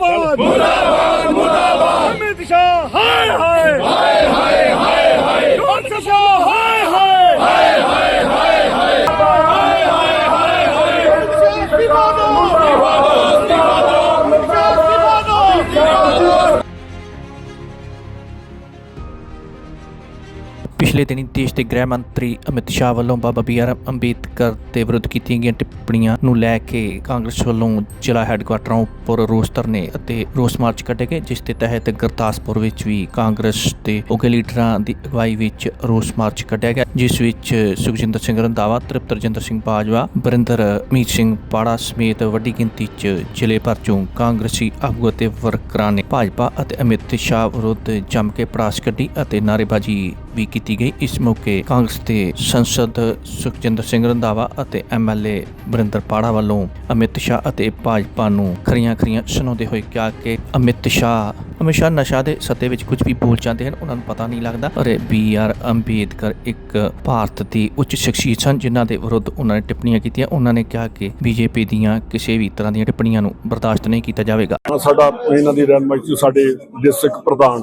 come on! ਪਿਛਲੇ ਦਿਨੀ ਦੇਸ਼ ਦੇ ਗ੍ਰਹਿ ਮੰਤਰੀ ਅਮਿਤ ਸ਼ਾਹ ਵੱਲੋਂ ਬਾਬਾ ਬੀ ਆਰ ਅੰਬੇਦਕਰ ਦੇ ਵਿਰੁੱਧ ਕੀਤੀਆਂ ਗਈਆਂ ਟਿੱਪਣੀਆਂ ਨੂੰ ਲੈ ਕੇ ਕਾਂਗਰਸ ਵੱਲੋਂ ਜ਼ਿਲ੍ਹਾ ਹੈੱਡਕੁਆਟਰਾਂ ਉੱਪਰ ਰੋਸ ਧਰਨੇ ਅਤੇ ਰੋਸ ਮਾਰਚ ਕੱਢੇ ਗਏ, ਜਿਸ ਦੇ ਤਹਿਤ ਗੁਰਦਾਸਪੁਰ ਵਿੱਚ ਵੀ ਕਾਂਗਰਸ ਦੇ ਉੱਘੇ ਲੀਡਰਾਂ ਦੀ ਅਗਵਾਈ ਵਿੱਚ ਰੋਸ ਮਾਰਚ ਕੱਢਿਆ ਗਿਆ, ਜਿਸ ਵਿੱਚ ਸੁਖਜਿੰਦਰ ਸਿੰਘ ਰੰਧਾਵਾ, ਤ੍ਰਿਪਤ ਰਜਿੰਦਰ ਸਿੰਘ ਬਾਜਵਾ ਬਰਿੰਦਰ ਮੀਤ ਸਿੰਘ ਪਾੜਾ ਸਮੇਤ ਵੱਡੀ ਗਿਣਤੀ 'ਚ ਜ਼ਿਲ੍ਹੇ ਭਰ ਚੋਂ ਕਾਂਗਰਸੀ ਆਗੂ ਅਤੇ ਵਰਕਰਾਂ ਨੇ ਭਾਜਪਾ ਅਤੇ ਅਮਿਤ ਸ਼ਾਹ ਵਿਰੁੱਧ ਜੰਮ ਕੇ ਪੜਾਸ ਕੱਢੀ ਅਤੇ ਨਾਅਰੇਬਾਜ਼ੀ ਵੀ ਕੀਤੀ ਗਈ। ਇਸ ਮੌਕੇ ਕਾਂਗਰਸ ਦੇ ਸੰਸਦ ਸੁਖਜਿੰਦਰ ਸਿੰਘ ਰੰਧਾਵਾ ਅਤੇ ਐਮਐਲਏ ਬਰਿੰਦਰ ਪਾੜਾ ਵੱਲੋਂ ਅਮਿਤ ਸ਼ਾਹ ਅਤੇ ਭਾਜਪਾ ਨੂੰ ਖਰੀਆਂ ਖਰੀਆਂ ਸੁਣਾਉਂਦੇ ਹੋਏ ਕਿਹਾ ਕਿ ਅਮਿਤ ਸ਼ਾਹ ਹਮੇਸ਼ਾ ਨਸ਼ਾ ਦੇ ਸੱਤੇ ਵਿੱਚ ਕੁਝ ਵੀ ਬੋਲ ਜਾਂਦੇ ਹਨ, ਉਹਨਾਂ ਨੂੰ ਪਤਾ ਨਹੀਂ ਲੱਗਦਾ। ਅਰੇ ਬੀ ਆਰ ਅੰਬੇਦਕਰ ਇੱਕ ਭਾਰਤ ਦੀ ਉੱਚ ਸ਼ਖਸੀਅਤ ਸਨ, ਜਿਨ੍ਹਾਂ ਦੇ ਵਿਰੁੱਧ ਉਹਨਾਂ ਨੇ ਟਿੱਪਣੀਆਂ ਕੀਤੀਆਂ। ਉਹਨਾਂ ਨੇ ਕਿਹਾ ਕਿ ਬੀਜੇਪੀ ਦੀਆਂ ਕਿਸੇ ਵੀ ਤਰ੍ਹਾਂ ਦੀਆਂ ਟਿੱਪਣੀਆਂ ਨੂੰ ਬਰਦਾਸ਼ਤ ਨਹੀਂ ਕੀਤਾ ਜਾਵੇਗਾ। ਸਾਡਾ ਇਹਨਾਂ ਦੀ ਰਹਿਨਮਾਈ ਸਾਡੇ ਡਿਸਟ੍ਰਿਕਟ ਪ੍ਰਧਾਨ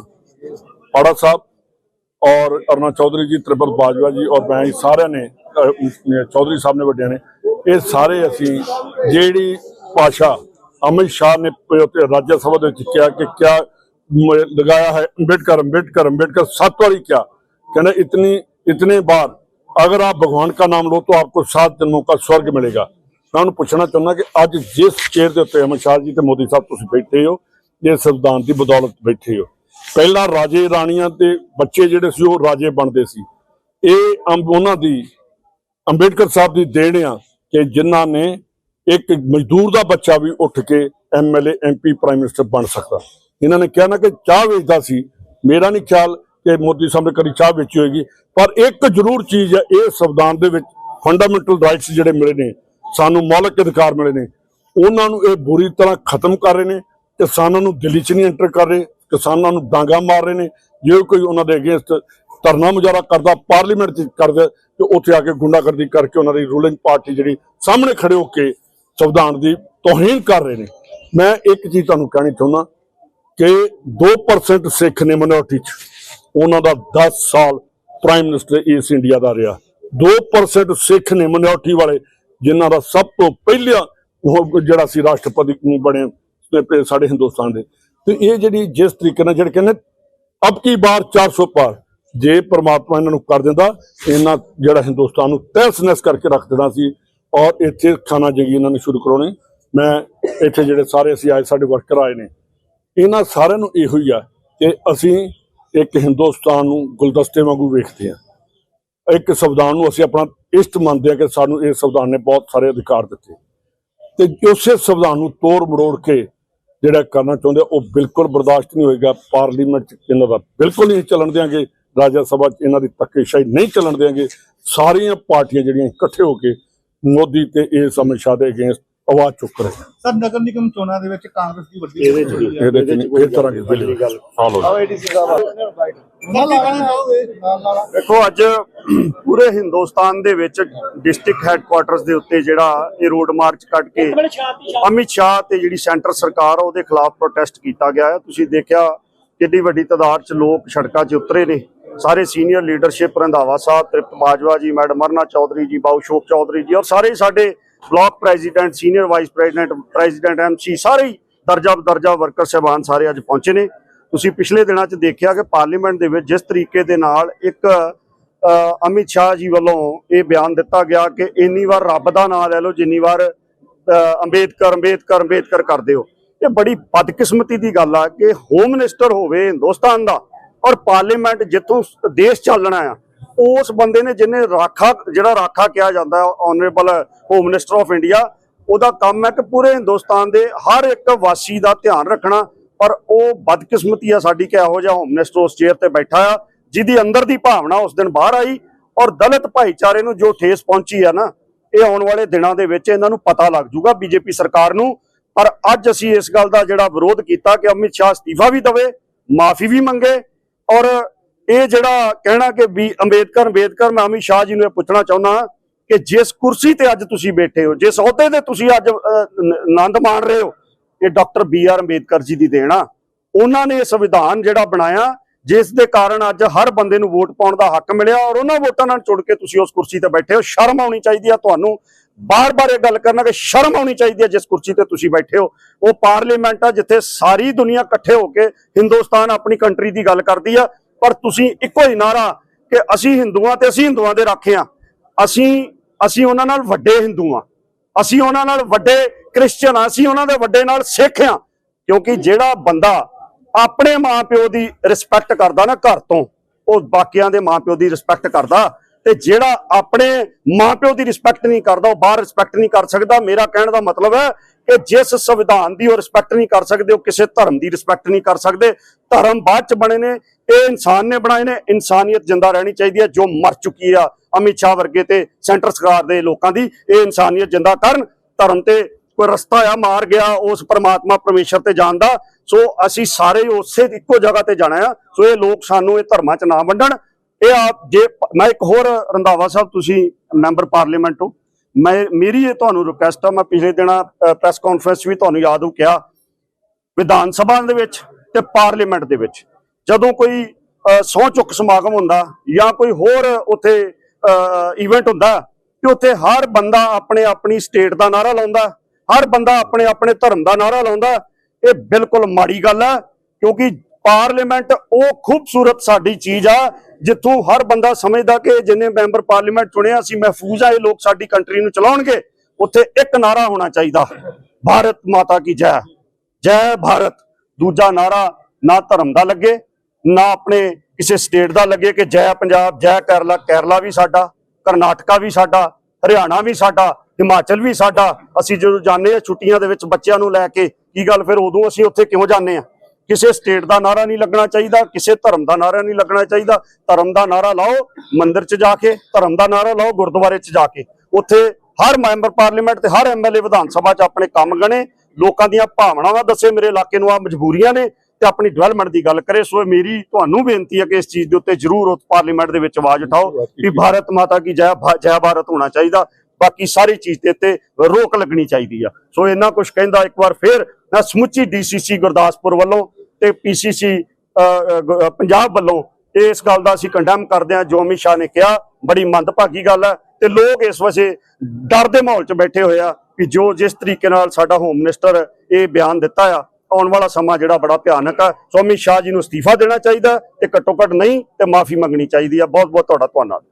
ਪਾੜਾ ਸਾਹਿਬ। ਔਰ ਅਰਨਾ ਚੌਧਰੀ ਜੀ, ਤ੍ਰਿਪਲ ਬਾਜਵਾ ਜੀ ਔਰ ਮੈਂ ਸਾਰਿਆਂ ਨੇ ਚੌਧਰੀ ਸਾਹਿਬ ਨੇ ਵੱਡਿਆਂ ਨੇ, ਇਹ ਸਾਰੇ ਅਸੀਂ ਜਿਹੜੀ ਭਾਸ਼ਾ ਅਮਿਤ ਸ਼ਾਹ ਨੇ ਰਾਜ ਸਭਾ ਦੇ ਵਿੱਚ ਕਿਹਾ ਕਿ ਕਿਆ ਲਗਾਇਆ ਹੈ ਅੰਬੇਡਕਰ ਅੰਬੇਡਕਰ ਅੰਬੇਡਕਰ ਸੱਤ ਵਾਰੀ ਕਿਹਾ। ਕਹਿੰਦਾ ਇਤਨੀ, ਇਤਨੇ ਬਾਰ ਅਗਰ ਆਪ ਭਗਵਾਨ का ਨਾਮ लो ਤਾਂ आपको सात जन्मों का स्वर्ग मिलेगा मैं उन्होंने पूछना चाहना कि अज जिस चेयर के उत्ते अमित शाह जी तो मोदी साहब तुम बैठे हो ये संविधान की बदौलत बैठे हो ਪਹਿਲਾਂ ਰਾਜੇ ਰਾਣੀਆਂ ਤੇ ਬੱਚੇ ਜਿਹੜੇ ਸੀ, ਉਹ ਰਾਜੇ ਬਣਦੇ ਸੀ। ਇਹ ਅੰਬ ਉਹਨਾਂ ਦੀ, ਅੰਬੇਡਕਰ ਸਾਹਿਬ ਦੀ ਦੇਣ ਆ ਕਿ ਜਿਨ੍ਹਾਂ ਨੇ ਇੱਕ ਮਜ਼ਦੂਰ ਦਾ ਬੱਚਾ ਵੀ ਉੱਠ ਕੇ ਐਮਐਲਏ ਐਮਪੀ ਪ੍ਰਾਈਮ ਮਿਨਿਸਟਰ ਬਣ ਸਕਦਾ। ਇਹਨਾਂ ਨੇ ਕਿਹਾ ਨਾ ਕਿ ਚਾਹ ਵੇਚਦਾ ਸੀ। ਮੇਰਾ ਨਹੀਂ ਖਿਆਲ ਕਿ ਮੋਦੀ ਸਾਹਿਬ ਨੇ ਕਦੀ ਚਾਹ ਵੇਚੀ ਹੋਏਗੀ। ਪਰ ਇੱਕ ਜ਼ਰੂਰ ਚੀਜ਼ ਹੈ ਇਹ ਸੰਵਿਧਾਨ ਦੇ ਵਿੱਚ ਫੰਡਾਮੈਂਟਲ ਰਾਈਟਸ ਜਿਹੜੇ ਮਿਲੇ ਨੇ, ਸਾਨੂੰ ਮੌਲਿਕ ਅਧਿਕਾਰ ਮਿਲੇ ਨੇ। ਉਹਨਾਂ ਨੂੰ ਇਹ ਬੁਰੀ ਤਰ੍ਹਾਂ ਖਤਮ ਕਰ ਰਹੇ ਨੇ ਕਿਸਾਨਾਂ ਨੂੰ ਦਿੱਲੀ 'ਚ ਨਹੀਂ ਐਂਟਰ ਕਰ ਰਹੇ। ਕਿਸਾਨਾਂ ਨੂੰ ਡਾਂਗਾ ਮਾਰ ਰਹੇ ਨੇ। ਜੇ ਕੋਈ ਉਹਨਾਂ ਦੇ ਅਗੇਂਸਟ ਧਰਨਾ ਮੁਜ਼ਾਹਰਾ ਕਰਦਾ, ਪਾਰਲੀਮੈਂਟ 'ਚ ਕਰਦਾ, ਤੇ ਉੱਥੇ ਆ ਕੇ ਗੁੰਡਾਗਰਦੀ ਕਰਕੇ ਉਹਨਾਂ ਦੀ ਰੂਲਿੰਗ ਪਾਰਟੀ ਜਿਹੜੀ ਸਾਹਮਣੇ ਖੜੇ ਹੋ ਕੇ ਸੰਵਿਧਾਨ ਦੀ ਤੋਹੀਨ ਕਰ ਰਹੇ ਨੇ। ਮੈਂ ਇੱਕ ਚੀਜ਼ ਤੁਹਾਨੂੰ ਕਹਿਣੀ ਚਾਹੁੰਦਾ ਕਿ 2% ਸਿੱਖ ਨੇ ਮਿਨੋਰਟੀ 'ਚ। ਉਹਨਾਂ ਦਾ 10 ਸਾਲ ਪ੍ਰਾਈਮ ਮਿਨਿਸਟਰ ਇਸ ਇੰਡੀਆ ਦਾ ਰਿਹਾ। 2% ਸਿੱਖ ਨੇ ਮਿਨੋਰਟੀ ਵਾਲੇ, ਜਿਨ੍ਹਾਂ ਦਾ ਸਭ ਤੋਂ ਪਹਿਲਾਂ ਉਹ ਜਿਹੜਾ ਸੀ ਰਾਸ਼ਟਰਪਤੀ ਬਣੇ ਸਾਡੇ ਹਿੰਦੁਸਤਾਨ ਦੇ। ਤੇ ਇਹ ਜਿਹੜੀ ਜਿਸ ਤਰੀਕੇ ਨਾਲ ਜਿਹੜੇ ਕਹਿੰਦੇ ਅਬ ਕੀ ਬਾਰ 400 ਪਾਰ, ਜੇ ਪ੍ਰਮਾਤਮਾ ਇਹਨਾਂ ਨੂੰ ਕਰ ਦਿੰਦਾ, ਇਹਨਾਂ ਜਿਹੜਾ ਹਿੰਦੁਸਤਾਨ ਨੂੰ ਤਹਿਸ-ਨਹਿਸ ਕਰਕੇ ਰੱਖ ਦੇਣਾ ਸੀ ਔਰ ਇੱਥੇ ਖਾਣਾ ਜਗੀ ਇਹਨਾਂ ਨੇ ਸ਼ੁਰੂ ਕਰਾਉਣੀ, ਮੈਂ ਇੱਥੇ ਜਿਹੜੇ ਸਾਰੇ ਅਸੀਂ ਆਏ, ਸਾਡੇ ਵਰਕਰ ਆਏ ਨੇ, ਇਹਨਾਂ ਸਾਰਿਆਂ ਨੂੰ ਇਹੋ ਹੀ ਆ ਕਿ ਅਸੀਂ ਇੱਕ ਹਿੰਦੁਸਤਾਨ ਨੂੰ ਗੁਲਦਸਤੇ ਵਾਂਗੂ ਵੇਖਦੇ ਹਾਂ। ਇੱਕ ਸੰਵਿਧਾਨ ਨੂੰ ਅਸੀਂ ਆਪਣਾ ਇਸ਼ਟ ਮੰਨਦੇ ਹਾਂ ਕਿ ਸਾਨੂੰ ਇਹ ਸੰਵਿਧਾਨ ਨੇ ਬਹੁਤ ਸਾਰੇ ਅਧਿਕਾਰ ਦਿੱਤੇ। ਤੇ ਉਸੇ ਸੰਵਿਧਾਨ ਨੂੰ ਤੋੜ ਮਰੋੜ ਕੇ ਜਿਹੜਾ ਕਰਨਾ ਚਾਹੁੰਦੇ ਉਹ ਬਿਲਕੁਲ ਬਰਦਾਸ਼ਤ ਨਹੀਂ ਹੋਏਗਾ। ਪਾਰਲੀਮੈਂਟ ਚ ਇਹਨਾਂ ਦਾ ਬਿਲਕੁਲ ਨਹੀਂ ਚੱਲਣ ਦਿਆਂਗੇ। ਰਾਜ ਸਭਾ ਚ ਇਹਨਾਂ ਦੀ ਧੱਕੇਸ਼ਾਹੀ ਨਹੀਂ ਚੱਲਣ ਦਿਆਂਗੇ। ਸਾਰੀਆਂ ਪਾਰਟੀਆਂ ਜਿਹੜੀਆਂ ਇਕੱਠੇ ਹੋ ਕੇ ਮੋਦੀ ਤੇ ਇਸ ਅਮਿਤ ਸ਼ਾਹ ਦੇ ਅਗੇਂਸਟ ਆਵਾਜ਼ ਚੁੱਕ ਰਹੇ ਸਰ ਨਗਰ ਨਿਗਮ ਚੋਣਾਂ ਦੇ ਵਿੱਚ ਕਾਂਗਰਸ ਦੀ ਵੱਡੀ ਇਹਦੇ ਚ ਇਹਦੇ ਚ ਨਹੀਂ, ਇਹ ਤਰ੍ਹਾਂ ਦੀ ਗੱਲ ਫਾਲੋ ਨਾਲ ਨਾਲ ਦੇਖੋ ਅੱਜ ਪੂਰੇ ਹਿੰਦੁਸਤਾਨ ਦੇ ਵਿੱਚ ਡਿਸਟ੍ਰਿਕਟ ਹੈੱਡਕੁਆਟਰਸ ਦੇ ਉੱਤੇ ਜਿਹੜਾ ਇਹ ਰੋਡ ਮਾਰਚ ਕੱਢ ਕੇ ਅਮਿਤ ਸ਼ਾਹ ਤੇ ਜਿਹੜੀ ਸੈਂਟਰ ਸਰਕਾਰ ਆ ਉਹਦੇ ਖਿਲਾਫ ਪ੍ਰੋਟੈਸਟ ਕੀਤਾ ਗਿਆ ਹੈ। ਤੁਸੀਂ ਦੇਖਿਆ ਕਿੰਨੀ ਵੱਡੀ ਤਾਦਾਦ 'ਚ ਲੋਕ ਸੜਕਾਂ 'ਚ ਉਤਰੇ ਨੇ। ਸਾਰੇ senior leadership Randhawa Sahib Tript Bajwa ji madam Aruna Chaudhary ਜੀ ਬਾਉ ਸ਼ੋਕ ਚੌਧਰੀ ਜੀ ਔਰ ਸਾਰੇ ਸਾਡੇ block president, senior vice president president MC ਸਾਰੇ ਹੀ ਦਰਜਾ ਦਰਜਾ ਵਰਕਰ ਸਹਿਬਾਨ ਸਾਰੇ ਅੱਜ ਪਹੁੰਚੇ ਨੇ। ਤੁਸੀਂ ਪਿਛਲੇ ਦਿਨਾਂ 'ਚ ਦੇਖਿਆ ਕਿ ਪਾਰਲੀਮੈਂਟ ਦੇ ਵਿੱਚ ਜਿਸ ਤਰੀਕੇ ਦੇ ਨਾਲ ਇੱਕ ਅਮਿਤ ਸ਼ਾਹ ਜੀ ਵੱਲੋਂ ਇਹ ਬਿਆਨ ਦਿੱਤਾ ਗਿਆ ਕਿ ਇੰਨੀ ਵਾਰ ਰੱਬ ਦਾ ਨਾਮ ਲੈ ਲਓ, ਜਿੰਨੀ ਵਾਰ ਅੰਬੇਦਕਰ ਅੰਬੇਦਕਰ ਅੰਬੇਦਕਰ ਕਰਦੇ ਹੋ। ਇਹ ਬੜੀ ਬਦਕਿਸਮਤੀ ਦੀ ਗੱਲ ਆ ਕਿ ਹੋਮ ਮਿਨਿਸਟਰ ਹੋਵੇ ਹਿੰਦੁਸਤਾਨ ਦਾ ਔਰ ਪਾਰਲੀਮੈਂਟ ਜਿੱਥੋਂ ਦੇਸ਼ ਚੱਲਣਾ ਆ ਉਸ ਬੰਦੇ ਨੇ ਜਿਹਨੇ ਰਾਖਾ, ਜਿਹੜਾ ਰਾਖਾ ਕਿਹਾ ਜਾਂਦਾ honourable home minister of India ਉਹਦਾ ਕੰਮ ਹੈ ਕਿ ਪੂਰੇ ਹਿੰਦੁਸਤਾਨ ਦੇ ਹਰ ਇੱਕ ਵਾਸੀ ਦਾ ਧਿਆਨ ਰੱਖਣਾ, ਪਰ ਉਹ ਬਦਕਿਸਮਤੀ ਆ ਸਾਡੀ ਕਿ ਇਹੋ ਜਿਹਾ ਹੋਮ ਮਿਨਿਸਟਰ ਉਸ ਚੇਅਰ ਤੇ ਬੈਠਾ ਆ, ਜਿਹਦੀ ਅੰਦਰ ਦੀ ਭਾਵਨਾ ਉਸ ਦਿਨ ਬਾਹਰ ਆਈ, ਔਰ ਦਲਿਤ ਭਾਈਚਾਰੇ ਨੂੰ ਜੋ ਠੇਸ ਪਹੁੰਚੀ ਆ ਨਾ, ਇਹ ਆਉਣ ਵਾਲੇ ਦਿਨਾਂ ਦੇ ਵਿੱਚ ਇਹਨਾਂ ਨੂੰ ਪਤਾ ਲੱਗ ਜੂਗਾ ਬੀਜੇਪੀ ਸਰਕਾਰ ਨੂੰ, ਪਰ ਅੱਜ ਅਸੀਂ ਇਸ ਗੱਲ ਦਾ ਜਿਹੜਾ ਵਿਰੋਧ ਕੀਤਾ ਕਿ ਅਮਿਤ ਸ਼ਾਹ ਅਸਤੀਫਾ ਵੀ ਦਵੇ, ਮਾਫੀ ਵੀ ਮੰਗੇ, ਔਰ ਇਹ ਜਿਹੜਾ ਕਹਿਣਾ ਕਿ ਵੀ ਅੰਬੇਦਕਰ ਅੰਬੇਦਕਰ, ਮੈਂ ਅਮਿਤ ਸ਼ਾਹ ਜੀ ਨੂੰ ਇਹ ਪੁੱਛਣਾ ਚਾਹੁੰਦਾ ਕਿ ਜਿਸ ਕੁਰਸੀ ਤੇ ਅੱਜ ਤੁਸੀਂ ਬੈਠੇ ਹੋ, ਜਿਸ ਅਹੁਦੇ ਤੇ ਤੁਸੀਂ ਅੱਜ ਆਨੰਦ ਮਾਣ ਰਹੇ ਹੋ, ਇਹ doctor B R Ambedkar ji ਦੀ ਦੇਣ ਉਹਨਾਂ ਨੇ ਸੰਵਿਧਾਨ ਜਿਹੜਾ ਬਣਾਇਆ, ਜਿਸ ਦੇ ਕਾਰਨ ਅੱਜ ਹਰ ਬੰਦੇ ਨੂੰ ਵੋਟ ਪਾਉਣ ਦਾ ਹੱਕ ਮਿਲਿਆ ਔਰ ਉਹਨਾਂ ਵੋਟਾਂ ਨਾਲ ਜੁੜ ਕੇ ਤੁਸੀਂ ਉਸ ਕੁਰਸੀ ਤੇ ਬੈਠੇ ਹੋ। ਸ਼ਰਮ ਆਉਣੀ ਚਾਹੀਦੀ ਆ ਤੁਹਾਨੂੰ। ਬਾਰ-ਬਾਰ ਇਹ ਗੱਲ ਕਰਨਾ ਕਿ ਸ਼ਰਮ ਆਉਣੀ ਚਾਹੀਦੀ ਹੈ ਜਿਸ ਕੁਰਸੀ ਤੇ ਤੁਸੀਂ ਬੈਠੇ ਹੋ। ਉਹ ਪਾਰਲੀਮੈਂਟ ਆ ਜਿੱਥੇ ਸਾਰੀ ਦੁਨੀਆ ਇਕੱਠੇ ਹੋ ਕੇ ਹਿੰਦੁਸਤਾਨ ਆਪਣੀ ਕੰਟਰੀ ਦੀ ਗੱਲ ਕਰਦੀ ਆ। ਪਰ ਤੁਸੀਂ ਇੱਕੋ ਹੀ ਨਾਰਾ ਕਿ ਅਸੀਂ ਹਿੰਦੂਆਂ ਤੇ ਅਸੀਂ ਹਿੰਦੂਆਂ ਦੇ ਰਾਖੇ ਆ ਅਸੀਂ ਅਸੀਂ ਉਹਨਾਂ ਨਾਲ ਵੱਡੇ ਹਿੰਦੂ ਆ ਅਸੀਂ ਉਹਨਾਂ ਨਾਲ ਵੱਡੇ ਕ੍ਰਿਸਚੀਅਨ ਆ ਅਸੀਂ ਉਹਨਾਂ ਦੇ ਵੱਡੇ ਨਾਲ ਸਿੱਖ ਆ ਕਿਉਂਕਿ ਜਿਹੜਾ ਬੰਦਾ ਆਪਣੇ ਮਾਪਿਓ ਦੀ ਰਿਸਪੈਕਟ ਕਰਦਾ ਨਾ ਘਰ ਤੋਂ, ਉਹ ਬਾਕੀਆਂ ਦੇ ਮਾਪਿਓ ਦੀ ਰਿਸਪੈਕਟ ਕਰਦਾ ਤੇ ਜਿਹੜਾ ਆਪਣੇ ਮਾਪਿਓ ਦੀ ਰਿਸਪੈਕਟ ਨਹੀਂ ਕਰਦਾ, ਉਹ ਬਾਹਰ ਰਿਸਪੈਕਟ ਨਹੀਂ ਕਰ ਸਕਦਾ। ਮੇਰਾ ਕਹਿਣ ਦਾ ਮਤਲਬ ਹੈ ਕਿ ਜਿਸ ਸੰਵਿਧਾਨ ਦੀ ਉਹ ਰਿਸਪੈਕਟ ਨਹੀਂ ਕਰ ਸਕਦੇ, ਉਹ ਕਿਸੇ ਧਰਮ ਦੀ ਰਿਸਪੈਕਟ ਨਹੀਂ ਕਰ ਸਕਦੇ। ਧਰਮ ਬਾਅਦ ਚ ਬਣੇ ਨੇ, ਇਹ ਇਨਸਾਨ ਨੇ ਬਣਾਏ ਨੇ, ਇਨਸਾਨੀਅਤ ਜਿੰਦਾ ਰਹਿਣੀ ਚਾਹੀਦੀ ਹੈ, ਜੋ ਮਰ ਚੁੱਕੀ ਆ ਅਮਿਤ ਸ਼ਾਹ ਵਰਗੇ ਤੇ ਸੈਂਟਰ ਸਰਕਾਰ ਦੇ ਲੋਕਾਂ ਦੀ, ਇਹ ਇਨਸਾਨੀਅਤ ਜਿੰਦਾ ਕਰਨ। ਧਰਮ ਤੇ ਕੋਈ ਰਸਤਾ ਆ, ਮਾਰ ਗਿਆ, ਉਸ ਪਰਮਾਤਮਾ ਪਰਮੇਸ਼ਰ ਤੇ ਜਾਣ ਦਾ। ਸੋ ਅਸੀਂ ਸਾਰੇ ਉਸੇ ਇੱਕੋ ਜਗ੍ਹਾ ਤੇ ਜਾਣਾ ਆ। ਸੋ ਇਹ ਲੋਕ ਸਾਨੂੰ ਇਹ ਧਰਮਾਂ 'ਚ ਨਾ ਵੰਡਣ। ਇਹ ਆਪ ਜੇ ਮੈਂ ਇੱਕ ਹੋਰ ਰੰਧਾਵਾ ਸਾਹਿਬ, ਤੁਸੀਂ ਮੈਂਬਰ ਪਾਰਲੀਮੈਂਟ ਹੋ। ਮੈਂ ਮੇਰੀ ਇਹ ਤੁਹਾਨੂੰ ਰਿਕੁਐਸਟ ਆ ਮੈਂ ਪਿਛਲੇ ਦਿਨਾਂ ਪ੍ਰੈਸ ਕਾਨਫਰੰਸ ਵੀ ਤੁਹਾਨੂੰ ਯਾਦ ਹੋ ਕਿਹਾ ਵਿਧਾਨ ਸਭਾ ਦੇ ਵਿੱਚ ਤੇ ਪਾਰਲੀਮੈਂਟ ਦੇ ਵਿੱਚ। ਜਦੋਂ ਕੋਈ ਅਹ, ਚੁੱਕ ਸਮਾਗਮ ਹੁੰਦਾ ਜਾਂ ਕੋਈ ਹੋਰ ਉੱਥੇ ਇਵੈਂਟ ਹੁੰਦਾ ਤੇ ਉੱਥੇ ਹਰ ਬੰਦਾ ਆਪਣੇ ਆਪਣੀ ਸਟੇਟ ਦਾ ਨਾਰਾ ਲਾਉਂਦਾ ਹਰ ਬੰਦਾ ਆਪਣੇ ਆਪਣੇ ਧਰਮ ਦਾ ਨਾਰਾ ਲਾਉਂਦਾ ਇਹ ਬਿਲਕੁਲ ਮਾੜੀ ਗੱਲ ਹੈ ਕਿਉਂਕਿ ਪਾਰਲੀਮੈਂਟ ਉਹ ਖੂਬਸੂਰਤ ਸਾਡੀ ਚੀਜ਼ ਆ ਜਿੱਥੋਂ ਹਰ ਬੰਦਾ ਸਮਝਦਾ ਕਿ ਜਿੰਨੇ ਮੈਂਬਰ ਪਾਰਲੀਮੈਂਟ ਚੁਣਿਆ ਅਸੀਂ ਮਹਿਫੂਜ਼ ਆ ਇਹ ਲੋਕ ਸਾਡੀ ਕੰਟਰੀ ਨੂੰ ਚਲਾਉਣਗੇ, ਉੱਥੇ ਇੱਕ ਨਾਰਾ ਹੋਣਾ ਚਾਹੀਦਾ, ਭਾਰਤ ਮਾਤਾ ਕੀ ਜੈ। ਜੈ ਭਾਰਤ। ਦੂਜਾ ਨਾਰਾ ਨਾ ਧਰਮ ਦਾ ਲੱਗੇ, ਨਾ ਆਪਣੇ ਕਿਸੇ ਸਟੇਟ ਦਾ ਲੱਗੇ ਕਿ ਜੈ ਪੰਜਾਬ, ਜੈ ਕੇਰਲਾ ਕੇਰਲਾ ਵੀ ਸਾਡਾ, ਕਰਨਾਟਕਾ ਵੀ ਸਾਡਾ, ਹਰਿਆਣਾ ਵੀ ਸਾਡਾ, ਹਿਮਾਚਲ ਵੀ ਸਾਡਾ। ਅਸੀਂ ਜਦੋਂ ਜਾਂਦੇ ਆ ਛੁੱਟੀਆਂ ਦੇ ਵਿੱਚ ਬੱਚਿਆਂ ਨੂੰ ਲੈ ਕੇ, ਕੀ ਗੱਲ ਫਿਰ ਉਦੋਂ ਅਸੀਂ ਉੱਥੇ ਕਿਉਂ ਜਾਂਦੇ ਆ? ਕਿਸੇ ਸਟੇਟ ਦਾ ਨਾਰਾ ਨਹੀਂ ਲੱਗਣਾ ਚਾਹੀਦਾ, ਕਿਸੇ ਧਰਮ ਦਾ ਨਾਰਾ ਨਹੀਂ ਲੱਗਣਾ ਚਾਹੀਦਾ। ਧਰਮ ਦਾ ਨਾਰਾ ਲਾਓ, ਮੰਦਿਰ 'ਚ ਜਾ ਕੇ, ਧਰਮ ਦਾ ਨਾਰਾ ਲਾਓ, ਗੁਰਦੁਆਰੇ 'ਚ ਜਾ ਕੇ। ਉੱਥੇ ਹਰ ਮੈਂਬਰ ਪਾਰਲੀਮੈਂਟ ਤੇ ਹਰ ਐਮਐਲਏ ਵਿਧਾਨ ਸਭਾ 'ਚ ਆਪਣੇ ਕੰਮ ਗਣੇ, ਲੋਕਾਂ ਦੀਆਂ ਭਾਵਨਾਵਾਂ ਦੱਸੇ, ਮੇਰੇ ਇਲਾਕੇ ਨੂੰ ਆ ਮਜਬੂਰੀਆਂ ਨੇ, ਤੇ ਆਪਣੀ ਡਿਵੈਲਪਮੈਂਟ ਦੀ ਗੱਲ ਕਰੇ। ਸੋ ਮੇਰੀ ਤੁਹਾਨੂੰ ਬੇਨਤੀ ਹੈ ਕਿ ਇਸ ਚੀਜ਼ ਦੇ ਉੱਤੇ ਜ਼ਰੂਰ ਉਸ ਪਾਰਲੀਮੈਂਟ ਦੇ ਵਿੱਚ ਆਵਾਜ਼ ਉਠਾਓ ਕਿ ਭਾਰਤ ਮਾਤਾ ਕੀ ਜੈ ਜੈ ਭਾਰਤ ਹੋਣਾ ਚਾਹੀਦਾ। ਬਾਕੀ ਸਾਰੀ ਚੀਜ਼ ਦੇ ਉੱਤੇ ਰੋਕ ਲੱਗਣੀ ਚਾਹੀਦੀ ਆ। ਸੋ ਇੰਨਾ ਕੁਝ ਕਹਿੰਦਾ, ਇੱਕ ਵਾਰ ਫੇਰ ਮੈਂ ਸਮੁੱਚੀ ਡੀਸੀਸੀ ਗੁਰਦਾਸਪੁਰ ਵੱਲੋਂ ਤੇ ਪੀਸੀਸੀ ਪੰਜਾਬ ਵੱਲੋਂ ਇਸ ਗੱਲ ਦਾ ਅਸੀਂ ਕੰਡੈਮ ਕਰਦੇ ਹਾਂ, ਜੋ ਅਮਿਤ ਸ਼ਾਹ ਨੇ ਕਿਹਾ, ਬੜੀ ਮੰਦਭਾਗੀ ਗੱਲ ਹੈ ਤੇ ਲੋਕ ਇਸ ਵਜੇ ਡਰ ਦੇ ਮਾਹੌਲ 'ਚ ਬੈਠੇ ਹੋਏ ਆ ਕਿ ਜੋ ਜਿਸ ਤਰੀਕੇ ਨਾਲ ਸਾਡਾ ਹੋਮ ਮਿਨਿਸਟਰ ਇਹ ਬਿਆਨ ਦਿੱਤਾ ਆ, ਆਉਣ ਵਾਲਾ ਸਮਾਂ ਜਿਹੜਾ ਬੜਾ ਭਿਆਨਕ ਆ। ਸੋ ਅਮਿਤ ਸ਼ਾਹ ਜੀ ਨੂੰ ਅਸਤੀਫਾ ਦੇਣਾ ਚਾਹੀਦਾ ਤੇ ਘੱਟੋ ਘੱਟ ਨਹੀਂ ਤੇ ਮਾਫੀ ਮੰਗਣੀ ਚਾਹੀਦੀ ਆ। ਬਹੁਤ ਬਹੁਤ ਤੁਹਾਡਾ ਧੰਨਵਾਦ।